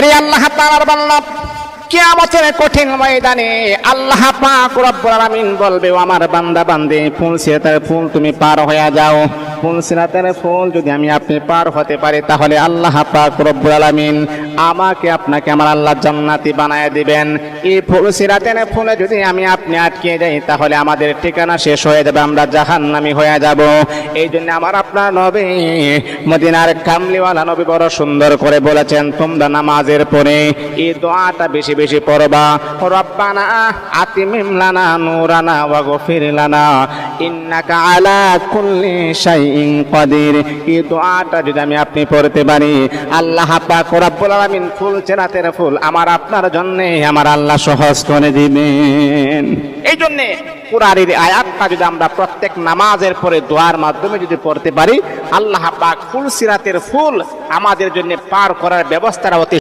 হেরে আল্লাহ তাআলার বান্দা কিয়ামতের কঠিন ময়দানে আল্লাহ পাক রব্বুল আলামিন বলবে আমার বান্দা বান্দে, ফুল সে তার ফুল তুমি পার হয়ে যাও। ফুল সিরাতের ফুল যদি আমি আপনি পার হতে পারি, তাহলে আল্লাহ পাক রব্বুল আলামিন আমাকে আপনাকে আমার আল্লাহ জান্নাতি বানায় দিবেন। এই ফুল সিরাতের ফুলে যদি আমি আপনি আটকে যাই, তাহলে আমাদের ঠিকানা শেষ হয়ে যাবে, আমরা জাহান্নামী হয়ে যাব। এই জন্য আমার আপনার নবী মদিনার কামলিওয়ালা নবী বড় সুন্দর করে বলেছেন, তোমরা নামাজের পরে এই দোয়াটা বেশি বেশি পড়বা। রব্বানা আতিমিম লানা, নূরানা ওয়া গফির লানা। ইন্নাকা আলা কুল্লি শাইইন কাদির। এই দোয়াটা যদি আমি আপনি পড়তে পারি, আল্লাহ পাক রব্বুল আলামিন ফুল ফুল আমার আপনার জন্য আমার আল্লাহ সহজ করে দিবেন। এই জন্যে কুরআনের আয়াতটা যদি আমরা প্রত্যেক নামাজের পরে দোয়ার মাধ্যমে যদি পড়তে পারি, আল্লাহ পাক ফুল সিরাতের ফুল আমাদের জন্য পার করার ব্যবস্থাটা অতি